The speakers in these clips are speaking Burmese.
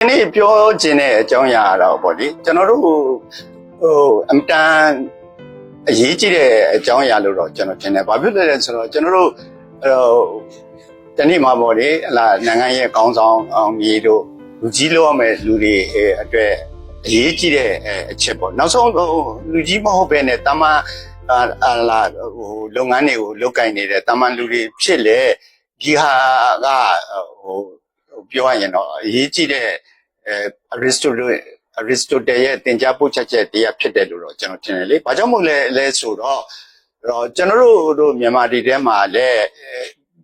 ဒီနေ့ပြောခြင်းတဲ့အကြောင်းအရာတော့ပေါ့လေကျွန်တော်တို့ဟိုအမ်တန်အရေးကြီးတဲ့အကြောင်းအရာလို့တော့ကျွန်တော်ထင်တယ်။ဘာဖြစ်လဲလဲဆိုတော့ကျွန်တော်တို့ဟိုတနေ့မှာပေါ့လေဟလာနိုင်ငံရဲ့ကောင်းဆောင်အောင်ကြီးတို့လူကြီးလို့ရမယ်လူတွေအတွက်အရေးကြီးတဲ့အချက်ပေါ့။နောက်ဆုံးဟိုလူကြီးမဟုတ်ဘဲနဲ့တမန်အာလာဟိုလုပ်ငန်းတွေကိုလုပ်ကင်နေတဲ့တမန်လူတွေဖြစ်လေဒီဟာကဟို ပြောရရင်တော့အရေးကြီးတဲ့အဲအရစ်စတိုတယ်အရစ်စတိုတယ်ရဲ့သင်ကြားပို့ချက်ချက်တရားဖြစ်တယ်လို့တော့ကျွန်တော်ထင်တယ်လေ။ဘာကြောင့်မို့လဲလဲဆိုတော့တော့ကျွန်တော်တို့တို့မြန်မာပြည်ထဲမှာလည်း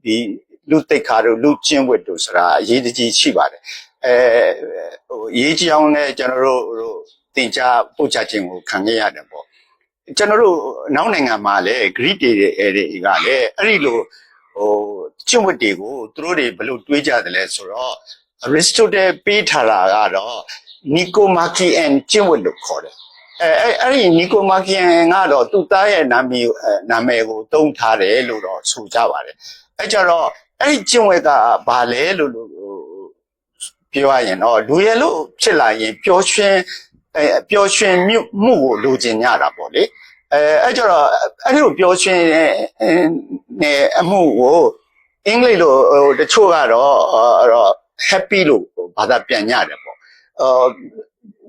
ဒီလူတိတ်ခါတို့လူချင်းဝတ်တို့ဆိုတာအရေးကြီးရှိပါတယ်။အဲဟိုအရေးကြီးအောင်လည်းကျွန်တော်တို့တို့သင်ကြားပို့ချက်ခြင်းကိုခံခဲ့ရတယ်ပေါ့။ကျွန်တော်တို့နောက်နိုင်ငံမှာလည်း Greek တွေတွေကလည်းအဲ့ဒီလို ဟိုကျင့်ဝတ်တွေကိုသူတို့တွေဘယ်လိုတွေးကြတယ်လဲဆိုတော့ Aristotle ပေးထားတာကတော့ Nicomachean ကျင့်ဝတ်လို့ခေါ်တယ်အဲအဲ့အဲ့ဒီ Nicomachean ကတော့သူ့သားရဲ့နာမည်နာမည်ကိုသုံးထားတယ်လို့တော့ဆိုကြပါတယ်အဲကြတော့အဲ့ဒီကျင့်ဝတ်ကဘာလဲလို့လို့ပြောရရင်တော့လူရဲ့လို့ဖြစ်လာရင်ပျော်ရွှင်အဲပျော်ရွှင်မှုမှုကိုလိုချင်ကြတာပေါ့လေ အဲအဲ့ကြတော့အဲ့ဒီကိုပျော်ရွှင်နေအမှုကိုအင်္ဂလိပ်လိုဟိုတချို့ကတော့အဲ့တော့ happy လို့ဘာသာပြန်ကြတယ်ပေါ့အော်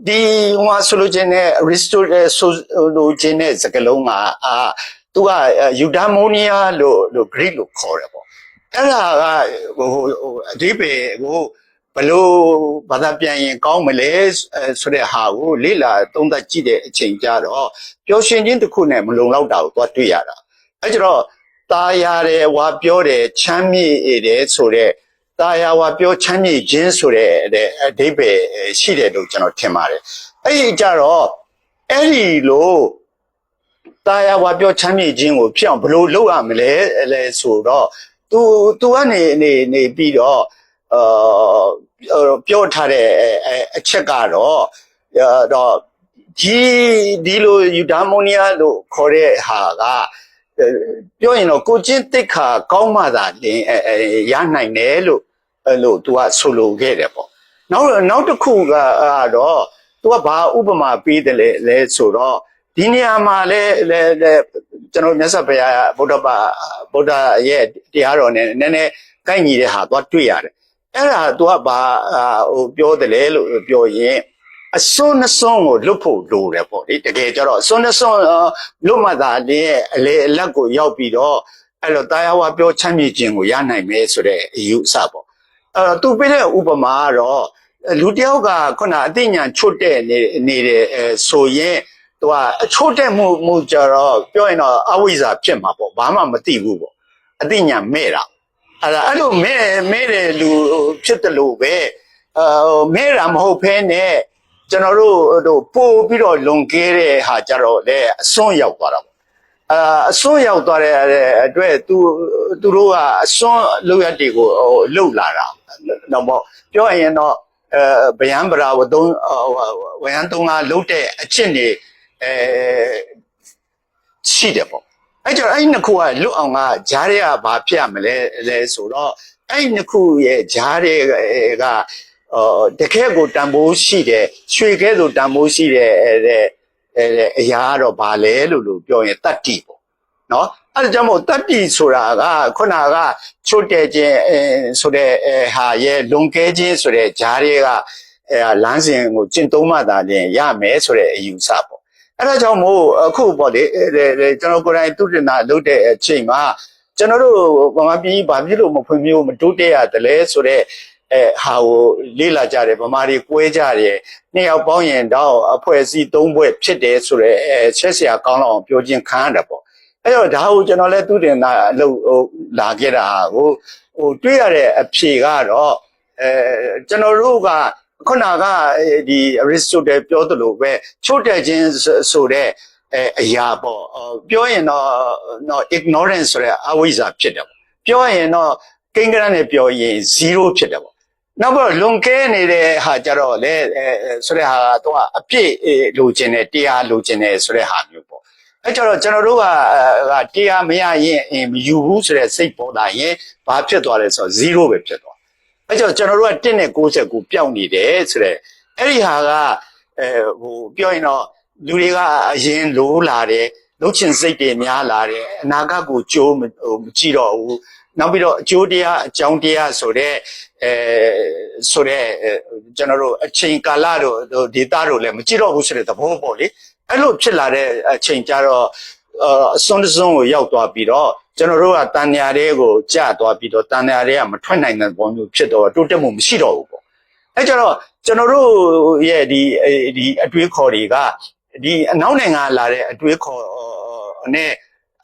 ဒီဟိုဆိုလိုချင်တဲ့ Aristotle ဆိုလိုချင်တဲ့စကားလုံးကအာသူက eudaimonia လို့လို့ Greek လို့ခေါ်တယ်ပေါ့အဲ့ဒါကဟိုအဓိပ္ပာယ်ကို ဘလို့ဘာသာပြန်ရင်ကောင်းမလဲဆိုတဲ့ဟာကိုလေ့လာသုံးသပ်ကြည့်တဲ့အချိန်ကြတော့ပျော်ရွှင်ခြင်းတစ်ခုနဲ့မလုံလောက်တာကိုသွားတွေ့ရတာအဲကြတော့ตาရတယ်ဝါပြောတယ်ချမ်းမြေ့တယ်ဆိုတဲ့ตาရဝါပြောချမ်းမြေ့ခြင်းဆိုတဲ့အဓိပ္ပာယ်ရှိတယ်လို့ကျွန်တော်ထင်ပါတယ်အဲ့ဒီကြတော့အဲ့ဒီလိုตาရဝါပြောချမ်းမြေ့ခြင်းကိုဖြစ်အောင်ဘယ်လိုလုပ်ရမလဲလဲဆိုတော့ तू तू ကနေနေနေပြီးတော့ အာပြောထားတဲ့အချက်ကတော့တော့ဒီဒီလိုယူဒါမိုနီယာလို့ခေါ်တဲ့ဟာကပြောရင်တော့ကိုချင်းတိတ်ခါကောင်းမှသာလင်းရနိုင်တယ်လို့အဲ့လို तू ကဆိုလိုခဲ့တယ်ပေါ့နောက်နောက်တစ်ခုကတော့ तू ကဘာဥပမာပေးတယ်လဲလဲဆိုတော့ဒီနေရာမှာလဲလဲကျွန်တော်မြတ်စွာဘုရားဗုဒ္ဓဘာဗုဒ္ဓရဲ့တရားတော်နဲ့နည်းနည်းကိုက်ညီတဲ့ဟာသွားတွေ့ရတယ် အဲ့ဒါ तू ကဘာဟိုပြောတယ်လဲလို့ပြောရင်အစွန်းနှစွန်းကိုလွတ်ဖို့လိုတယ်ပေါ့လေတကယ်ကြတော့အစွန်းနှစွန်းလွတ်မှသာလေအလေအလက်ကိုရောက်ပြီးတော့အဲ့တော့တရားဝါပြောချမ်းမြေခြင်းကိုရနိုင်မယ်ဆိုတဲ့အယူအဆပေါ့အဲ့တော့သူပြတဲ့ဥပမာကတော့လူတယောက်ကခုနအသိဉာဏ်ချွတ်တဲ့နေနေတယ်အဲဆိုရင်သူကအချို့တဲ့မှုမှုကြတော့ပြောရင်တော့အဝိဇ္ဇာဖြစ်မှာပေါ့ဘာမှမသိဘူးပေါ့အသိဉာဏ်မဲ့တာ အဲ့ဒါအဲ့လိုမဲ့မဲ့တဲ့လူဖြစ်တယ်လို့ပဲအာမဲ့တာမဟုတ်ဖ ೇನೆ ကျွန်တော်တို့တို့ပို့ပြီးတော့လွန်ကဲတဲ့ဟာကြတော့လေအစွန်းရောက်သွားတာပေါ့အာအစွန်းရောက်သွားတဲ့အတွက်သူသူတို့ကအစွန်းလောက်ရတဲ့ကိုဟိုလှုပ်လာတာတော့ပေါ့ပြောရင်တော့အဲဗျံပရာဝသုံးဝယံသုံးကလှုပ်တဲ့အချစ်နေအဲရှိတယ်ပေါ့ အဲ့ကြောင့်အဲ့နှစ်ခုကလွတ်အောင်ကဂျားတွေကဘာဖြစ်ရမလဲလဲဆိုတော့အဲ့နှစ်ခုရဲ့ဂျားတွေကအော်တကယ်ကိုတန်ဖိုးရှိတယ်ရွှေကဲဆိုတန်ဖိုးရှိတယ်အဲအရာကတော့ဘာလဲလို့လို့ပြောရင်တတ္တိပေါ့နော်အဲ့ဒါကြောင့်မို့တတ္တိဆိုတာကခုနကချွတ်တဲ့ခြင်းအဲဆိုတဲ့ဟာရဲ့လွန်ကဲခြင်းဆိုတဲ့ဂျားတွေကအဲလမ်းစဉ်ကိုကျင့်သုံးမှသာလျှင်ရမယ်ဆိုတဲ့အယူဆပေါ့ အဲ့ဒါကြောင့်မို့အခုပေါ့လေကျွန်တော်ကိုယ်တိုင်သူတင်တာလုပ်တဲ့အချိန်မှာကျွန်တော်တို့ဗမာပြည်ဘာဖြစ်လို့မဖွံ့ဖြိုးမတိုးတက်ရသလဲဆိုတော့အဲဟာကိုလေ့လာကြတယ်ဗမာတွေကွဲကြတယ်နှစ်ယောက်ပေါင်းရင်တော့အဖွဲ့အစည်းသုံးဖွဲ့ဖြစ်တယ်ဆိုတော့အဲချက်စရာကောင်းလောက်အောင်ပြောချင်းခံရတာပေါ့အဲ့တော့ဒါကိုကျွန်တော်လည်းသူတင်တာအလုပ်ဟိုလာခဲ့တာဟိုဟိုတွေ့ရတဲ့အဖြေကတော့အဲကျွန်တော်တို့က ခုနကဒီ Aristotle ပြောသလိုပဲချို့တဲ့ခြင်းဆိုတဲ့အဲအရာပေါ့ပြောရင်တော့တော့ ignorance ဆိုတဲ့အဝိဇ္ဇာဖြစ်တယ်ပြောရင်တော့ကိန်းကရနဲ့ပြောရင်0ဖြစ်တယ်ပေါ့နောက်ပြီးလွန်ကဲနေတဲ့ဟာကြတော့လေအဲဆိုတဲ့ဟာကတော့အပြည့်လိုချင်တယ်တရားလိုချင်တယ်ဆိုတဲ့ဟာမျိုးပေါ့အဲကြတော့ကျွန်တော်တို့ကတရားမရရင်မယူဘူးဆိုတဲ့စိတ်ပေါ်လာရင်ဘာဖြစ်သွားလဲဆိုတော့0ပဲဖြစ်သွား အဲကြောင့်ကျွန်တော်တို့က1နဲ့69ပျောက်နေတယ်ဆိုတော့အဲ့ဒီဟာကအဲဟိုပြောရင်တော့လူတွေကအရင်လိုးလာတယ်လှုပ်ချင်စိတ်တွေများလာတယ်အနာဂတ်ကိုကြိုးမဟိုမကြည့်တော့ဘူးနောက်ပြီးတော့အကျိုးတရားအကြောင်းတရားဆိုတဲ့အဲဆိုတဲ့အဲကျွန်တော်တို့အချိန်ကာလတို့ဒေတာတို့လည်းမကြည့်တော့ဘူးဆိုတဲ့သဘောပေါ့လေအဲ့လိုဖြစ်လာတဲ့အချိန်ကျတော့အအစွန်းတစ်စွန်းကိုရောက်သွားပြီးတော့ ကျွန်တော်တို့ကတန်ညာတွေကိုကြာသွားပြီးတော့တန်ညာတွေကမထွက်နိုင်တဲ့ပုံမျိုးဖြစ်တော့တိုးတက်မှုမရှိတော့ဘူးပေါ့အဲကြတော့ကျွန်တော်တို့ရဲ့ဒီအဲဒီအတွေးခေါ်တွေကဒီအနောက်နိုင်ငံကလာတဲ့အတွေးခေါ်နဲ့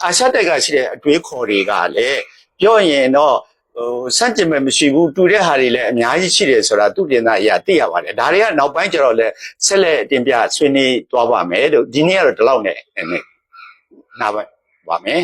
အာရှတိုက်ကရှိတဲ့အတွေးခေါ်တွေကလည်းပြောရင်တော့ဟိုစန့်ကျင်မဲ့မရှိဘူးတူတဲ့ဟာတွေလည်းအများကြီးရှိတယ်ဆိုတာသူတင်သားအရာသိရပါတယ်ဒါတွေကနောက်ပိုင်းကျတော့လည်းဆက်လက်တင်ပြဆွေးနွေးသွားပါမယ်လို့ဒီနေ့ကတော့ဒီလောက်နဲ့နားပါပါမယ်